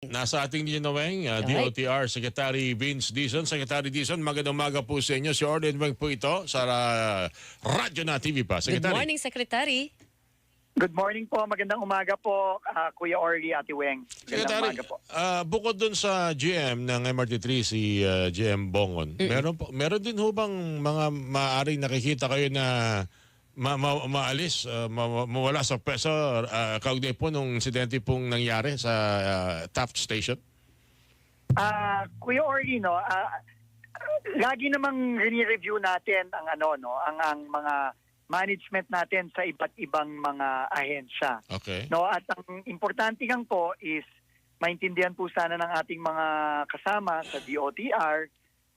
Nasa ating linaweng, uh, Alright. DOTR Secretary Vince Dizon. Secretary Dizon, magandang umaga po sa inyo. Si Orlin Weng po ito sa uh, Radyo na TV pa. Good Secretary. morning, Secretary. Good morning po, magandang umaga po, ah, Kuya Orly, Ate Weng. Magandang Secretary, umaga po. uh, bukod dun sa GM ng MRT3, si uh, GM Bongon, meron, po, meron din ho bang mga maaaring nakikita kayo na ma ma maalis, uh, ma ma- mawala sa peso uh, kaugnay po nung insidente pong nangyari sa uh, Taft Station? Ah, Kuya Orly, no, ah, lagi namang rini-review natin ang ano, no, ang, ang mga management natin sa iba't ibang mga ahensya. Okay. No, at ang importante lang po is maintindihan po sana ng ating mga kasama sa DOTR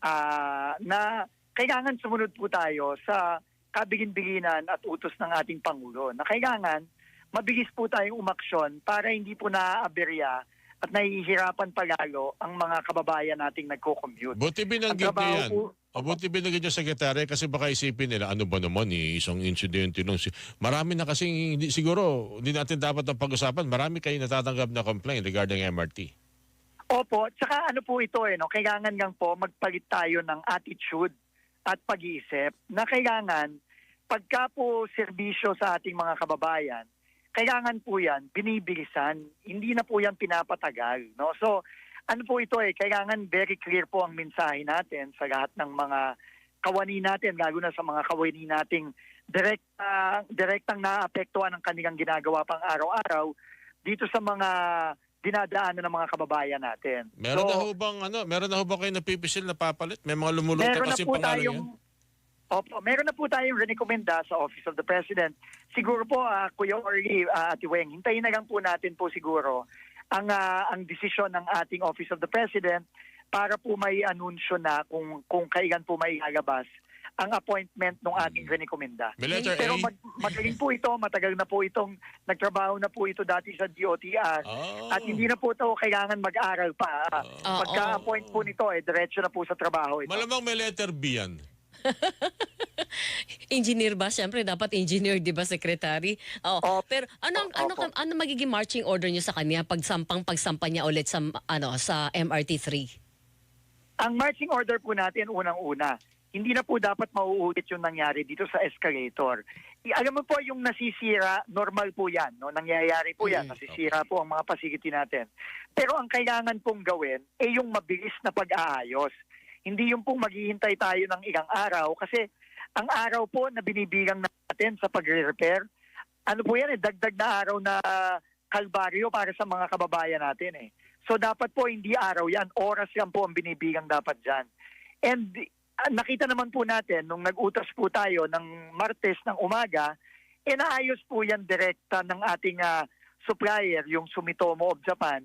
ah, na kailangan sumunod po tayo sa kabigin-biginan at utos ng ating Pangulo na kailangan mabilis po tayong umaksyon para hindi po naaaberya at nahihirapan palalo ang mga kababayan nating nagko-commute. Buti binanggit niyo yan. po- O, buti binanggit niyo sekretary kasi baka isipin nila ano ba naman eh, isang insidente si marami na kasi hindi, siguro hindi natin dapat ang pag-usapan. Marami kayo natatanggap na complaint regarding MRT. Opo, tsaka ano po ito eh, no? kailangan lang po magpalit tayo ng attitude at pag-iisip na kailangan pagka po serbisyo sa ating mga kababayan, kailangan po yan binibilisan, hindi na po yan pinapatagal. No? So, ano po ito eh, kailangan very clear po ang mensahe natin sa lahat ng mga kawani natin, lalo na sa mga kawani nating direct, ah, direktang naapektuhan ng kanilang ginagawa pang araw-araw dito sa mga dinadaanan ng mga kababayan natin. Meron So, na ho bang ano, meron na ho ba kayo napipisil na papalit? May mga lumulutang meron na kasi po pangalan tayong yan. Opo, meron na po tayong rekomenda sa Office of the President. Siguro po, ah, Kuya Orly, uh, Ate Weng, hintayin na lang po natin po siguro ang ah, ang desisyon ng ating Office of the President para po may anunsyo na kung kung kailan po may ilalabas ang appointment ng ating rekomenda. Letter Pero A. mag, magaling po ito, matagal na po itong nagtrabaho na po ito dati sa DOTR. Oh. At hindi na po ito kailangan mag-aral pa. Oo. Pagka-appoint po nito, eh, diretso na po sa trabaho ito. Malamang may letter B yan. Engineer ba? Siyempre, dapat engineer, di ba, Secretary? Oo. Opo. Pero ano, ano, Opo. ano magiging marching order niyo sa kanya pag sampang pagsampa niya ulit sa, ano, sa MRT3? Ang marching order po natin unang-una, hindi na po dapat mauulit yung nangyari dito sa escalator. I- alam mo po yung nasisira, normal po yan. No? Nangyayari po yan. Mm, Nasisira po ang mga facility natin. Pero ang kailangan pong gawin ay yung mabilis na pag-aayos. Hindi yung pong maghihintay tayo ng ilang araw kasi ang araw po na binibilang natin sa pagre-repair, ano po yan eh, dagdag na araw na kalbaryo para sa mga kababayan natin eh. So dapat po hindi araw yan, oras yan po ang binibilang dapat dyan. And nakita naman po natin nung nag-utas po tayo ng Martes ng umaga, eh naayos po yan direkta ng ating ah, supplier, yung Sumitomo of Japan,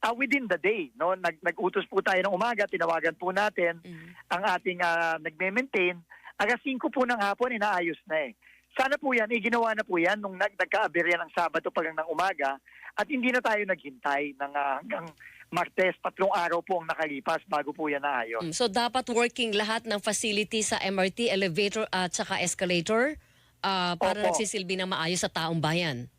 ah, within the day. No? Nag, nag-utos po tayo ng umaga, tinawagan po natin Mhm. ang ating ah, nagme-maintain. Alas 5 po ng hapon, inaayos na eh. Sana po yan, eh, ginawa na po yan nung nag nagka-aberya ng Sabado pa lang ng umaga at hindi na tayo naghintay ng ah, hanggang Martes, tatlong araw po ang nakalipas bago po yan naayos. Mm, So, dapat working lahat ng facility sa MRT, elevator at saka escalator ah, para Opo. nagsisilbi ng maayos sa taong bayan.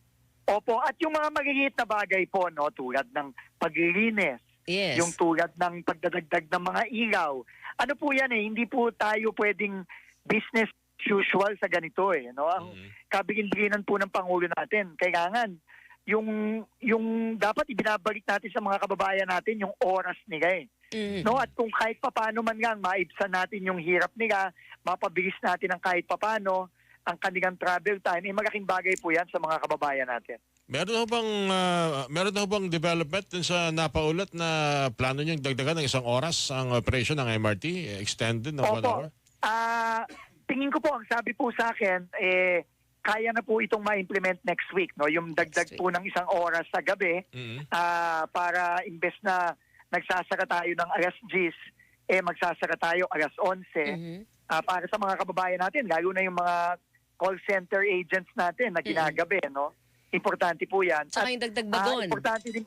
Opo, at yung mga maliliit na bagay po, no, tulad ng paglilinis, Yes. yung tulad ng pagdadagdag ng mga ilaw. Ano po yan eh, hindi po tayo pwedeng business as usual sa ganito eh. No? Ang Mhm. kabigin-biginan po ng Pangulo natin, kailangan yung yung dapat ibinabalik natin sa mga kababayan natin yung oras nila eh. Mhm. No, at kung kahit papaano man lang maibsan natin yung hirap nila, mapabilis natin ang kahit papaano ang kanilang travel time, eh malaking bagay po yan sa mga kababayan natin. Meron ho bang ah, meron ho bang development dun sa napaulat na plano niyang dagdagan ng isang oras ang operation ng MRT extended na one hour? Opo. Ah, tingin ko po ang sabi po sa akin eh kaya na po itong ma-implement next week no? Yung dagdag po ng isang oras sa gabi Mhm. ah, para imbes na nagsasara tayo ng alas 10 eh magsasara tayo alas 11 Mhm. Ah, para sa mga kababayan natin lalo na yung mga call center agents natin na ginagabi no? Importante po yan. Tsaka At, yung dagdag ah, bagon. importante din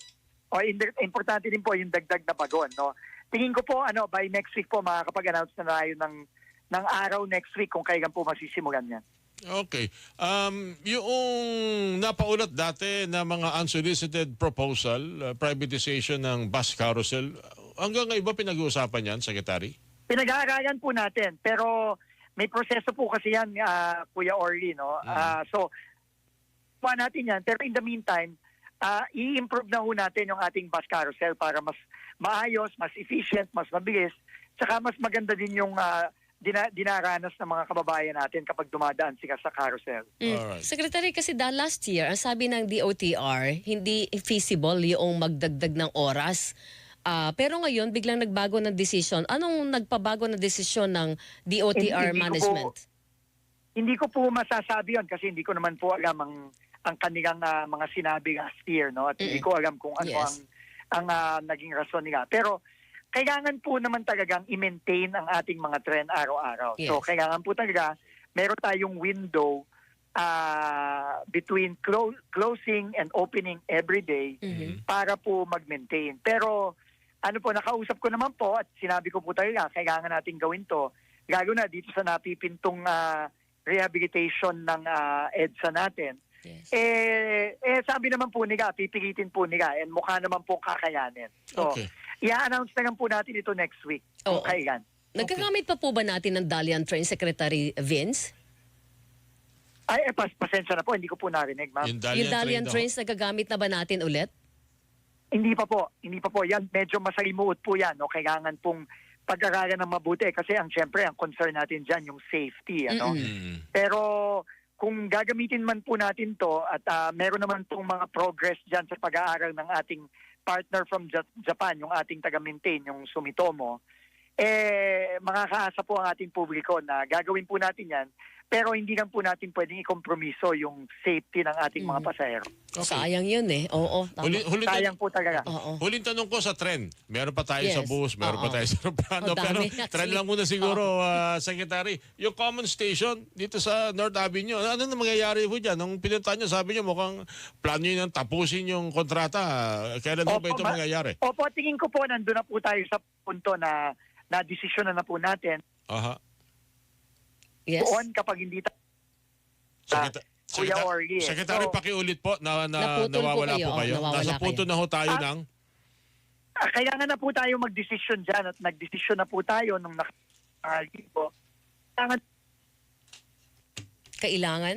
o in- importante din po yung dagdag na bagon no? Tingin ko po ano by next week po makakapag-announce na tayo ng ng araw next week kung kailan po masisimulan yan Okay. Um, yung napaulat dati na mga unsolicited proposal, uh, privatization ng bus carousel, hanggang ngayon ba pinag-uusapan yan, Secretary? Pinag-aaralan po natin, pero may proseso po kasi yan, ah, Kuya Orly, no? Ah, so, pa natin yan. Pero in the meantime, ah, i-improve na ho natin yung ating bus carousel para mas maayos, mas efficient, mas mabilis, tsaka mas maganda din yung ah, dina- dinaranas ng mga kababayan natin kapag dumadaan sila sa carousel. Mm. Alright. Secretary, kasi da last year, ang sabi ng DOTR, hindi feasible yung magdagdag ng oras. Ah, pero ngayon, biglang nagbago ng desisyon. Anong nagpabago ng desisyon ng DOTR Hindi- hindi ko po- management? Hindi ko po masasabi yon kasi hindi ko naman po alam ang ang kanilang ah, mga sinabi last year no at hindi Mm. ko alam kung ano Yes. ang ang ah, naging rason nila pero kailangan po naman talagang i-maintain ang ating mga trend araw-araw. So Yes. kailangan po talaga meron tayong window ah, between clo- closing and opening every day Mhm. para po mag-maintain. Pero ano po, nakausap ko naman po at sinabi ko po talaga, kailangan natin gawin to, lalo na dito sa napipintong ah, rehabilitation ng ah, EDSA natin. Yes. Eh, eh, sabi naman po nila, pipilitin po nila and mukha naman po kakayanin. So, Okay. i-announce na lang po natin ito next week kung Oo. kailan. Nagkagamit pa po ba natin ng Dalian Train Secretary Vince? Ay, eh, pas, pasensya na po, hindi ko po narinig, ma'am. Yung yung Dalian daw. Trains, nagagamit na ba natin ulit? Hindi pa po, hindi pa po. Yan, medyo masalimuot po yan. No? Kailangan pong pag-aralan ng mabuti kasi ang syempre ang concern natin dyan yung safety. Ano? Mm-mm. Mm. Pero kung gagamitin man po natin to at ah, meron naman pong mga progress dyan sa pag-aaral ng ating partner from Ja- Japan, yung ating taga-maintain, yung Sumitomo, eh makakaasa po ang ating publiko na gagawin po natin yan pero hindi lang po natin pwedeng ikompromiso yung safety ng ating mga Mm. pasahero. Okay. Sayang yun eh. Oo, tama. Huli, huling, Sayang po talaga. Oo. huling tanong ko sa trend. Meron pa tayo Yes. sa bus, meron pa Oo. tayo sa aeroplano. Oh, dami, pero actually. trend lang muna siguro, ah, Secretary. Yung common station dito sa North Avenue, ano na mangyayari po dyan? Nung pinunta nyo, sabi nyo mukhang plano nyo nang tapusin yung kontrata. Kailan po ba ito ma- mangyayari? Opo, tingin ko po nandun na po tayo sa punto na na desisyon na na po natin Aha. Yes. doon kapag hindi tayo Sekretary, Kuya Orly, eh. Secretary, So- pakiulit po na, na Naputol po nawawala kayo. po kayo. Oh, nawawala Nasa punto kayo. na ho tayo Ah, ng... Ah, kailangan na po tayo mag-desisyon dyan at nag-desisyon na po tayo nung nak po. Kailangan Kailangan.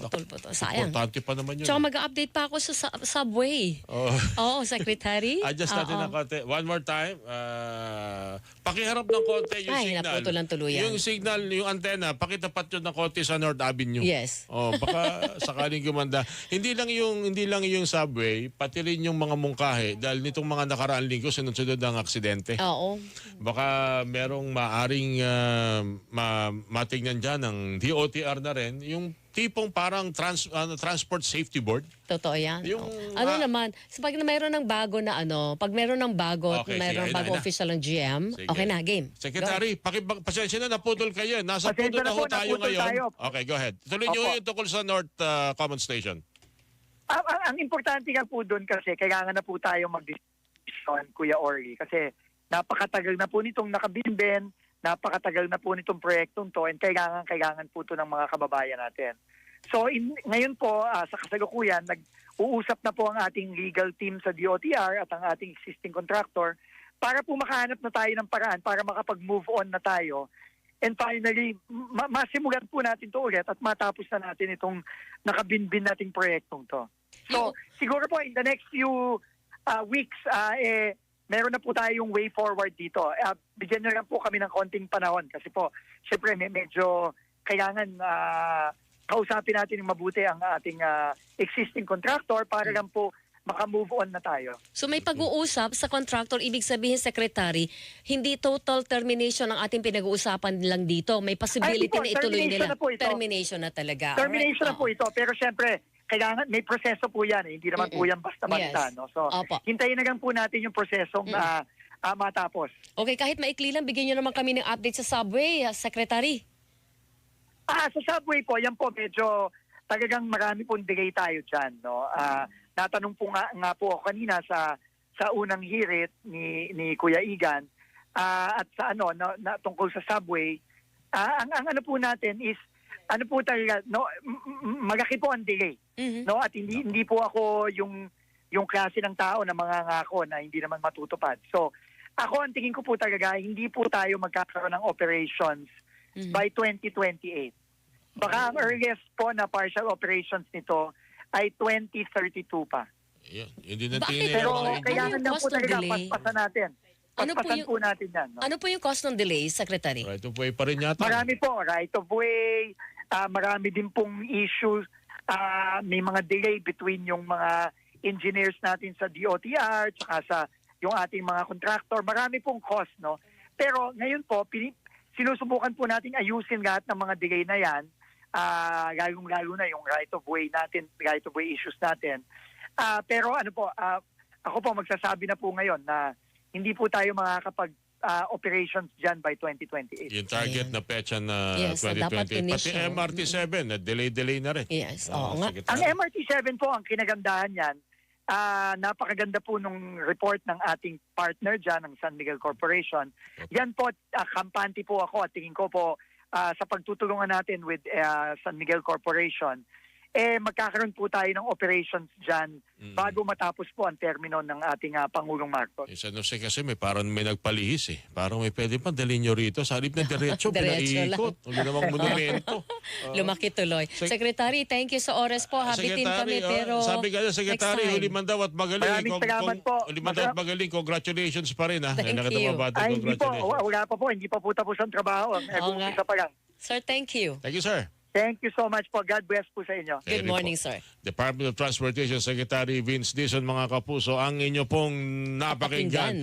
Putol po to. Sayang. Importante pa naman yun. Tsaka mag-update pa ako sa su- subway. Oh. Oo, Secretary. Adjust natin Oo. ng konti. One more time. Ah, pakiharap ng konti yung Ay, signal. naputulan tuluyan. Yung signal, yung antena, pakitapat yun ng konti sa North Avenue. Yes. Oh, baka sakaling gumanda. Hindi lang yung hindi lang yung subway, pati rin yung mga mungkahe dahil nitong mga nakaraang linggo sunod-sunod ang aksidente. Oo. Baka merong maaring ah, ma matingnan diyan ng DOTR na rin yung tipong parang trans, ano, transport safety board. Totoo yan. Yung, Oo. ano ah, naman, so pag mayroon ng bago na ano, pag mayroon ng bago at Okay, mayroon sige, ayun ng bago na, ayun na. official ng GM, Sige. okay na, game. Secretary, pakibag pasensya na naputol kayo. Nasa Pasensya punto na na ho po, tayo naputol ngayon. tayo. Okay, go ahead. Tuloy niyo Opo. yung tungkol sa North ah, Common Station. ang, ang, ang importante nga po doon kasi kailangan na po tayo mag-decision, Kuya Ori. Kasi napakatagal na po nitong nakabinben, napakatagal na po nitong proyektong to, and kailangan, kailangan po to ng mga kababayan natin. So in, ngayon po, ah, sa kasalukuyan, nag-uusap na po ang ating legal team sa DOTR at ang ating existing contractor para po makahanap na tayo ng paraan para makapag-move on na tayo And finally, ma- masimulan po natin to ulit at matapos na natin itong nakabinbin nating proyektong to. So, siguro po in the next few uh, weeks, uh, eh, meron na po tayong way forward dito. Uh, bigyan nyo lang po kami ng konting panahon kasi po, syempre may medyo kailangan uh, kausapin natin ng mabuti ang ating uh, existing contractor para lang po maka-move on na tayo. So may pag-uusap sa contractor, ibig sabihin, Secretary, hindi total termination ang ating pinag-uusapan lang dito. May possibility Ay, po, na ituloy nila. na po ito. Termination na talaga. Termination na Alright, po ito, pero syempre, kailangan may proseso po yan. Eh. Hindi naman po Mm-mm. yan basta-basta. Yes. No? So, Opo. hintayin na lang po natin yung prosesong Mm. ah, ah, matapos. Okay, kahit maikli lang, bigyan nyo naman kami ng update sa subway, Secretary. Ah, sa subway po, yan po medyo talagang marami pong delay tayo dyan. No? Ah, natanong po nga, nga po ako kanina sa sa unang hirit ni ni Kuya Igan ah, at sa ano na, na tungkol sa subway. Ah, ang, ang ano po natin is ano po talaga, no, malaki po ang delay. Mhm. No, at hindi hindi po ako yung yung klase ng tao na mangangako na hindi naman matutupad. So, ako ang tingin ko po talaga, hindi po tayo magkakaroon ng operations Mhm. by 2028. Baka ang earliest po na partial operations nito ay 2032 pa. Yun, yun din ang Bakit? tingin Pero Ano engineer. kailangan yung lang cost po ng talaga delay? paspasan natin. Ano po yung- po natin yan. No? Ano po yung cost ng delay, Secretary? Right of way pa rin yata. Marami po, right of way, ah, marami din pong issues, ah, may mga delay between yung mga engineers natin sa DOTR tsaka sa yung ating mga contractor. Marami pong cost, no? Pero ngayon po, pini- sinusubukan po natin ayusin lahat ng mga delay na yan, ah, lalong-lalo na yung right of way natin, right of way issues natin. Ah, pero ano po, ah, ako po magsasabi na po ngayon na hindi po tayo makakapag ah, operations dyan by 2028. Yung target Ayan. na petsa na Yes, na dapat 2028. Pati initial. MRT7, na delay-delay na rin. Yes, Oo, oo nga. sige, Ang tama. MRT7 po, ang kinagandahan yan, ah, napakaganda po nung report ng ating partner dyan, ng San Miguel Corporation. Yan po, ah, kampante po ako at tingin ko po ah, sa pagtutulungan natin with ah, San Miguel Corporation, eh magkakaroon po tayo ng operations dyan Mm. bago matapos po ang termino ng ating ah, Pangulong Marcos. Eh, San Jose kasi may parang may nagpalihis eh. Parang may pwede pa dalhin nyo rito. Sa halip na diretso, pinaiikot. Uli namang monumento. Lumaki tuloy. Sec- Secretary, thank you sa oras po. Habitin kami, oh, pero sabi ka na, Secretary, next time. huli man daw at magaling. Maraming Kung- salamat po. Huli man daw at magaling. Congratulations pa rin ha. Thank Nakita you. Ay, hindi po, Congratulations. wala pa po, hindi pa po tapos ang trabaho. Nga. isa pa lang. Sir, thank you. Thank you, sir. Thank you so much po. God bless po sa inyo. Good morning, sir. Department of Transportation Secretary Vince Dizon, mga kapuso, ang inyo pong napakinggan.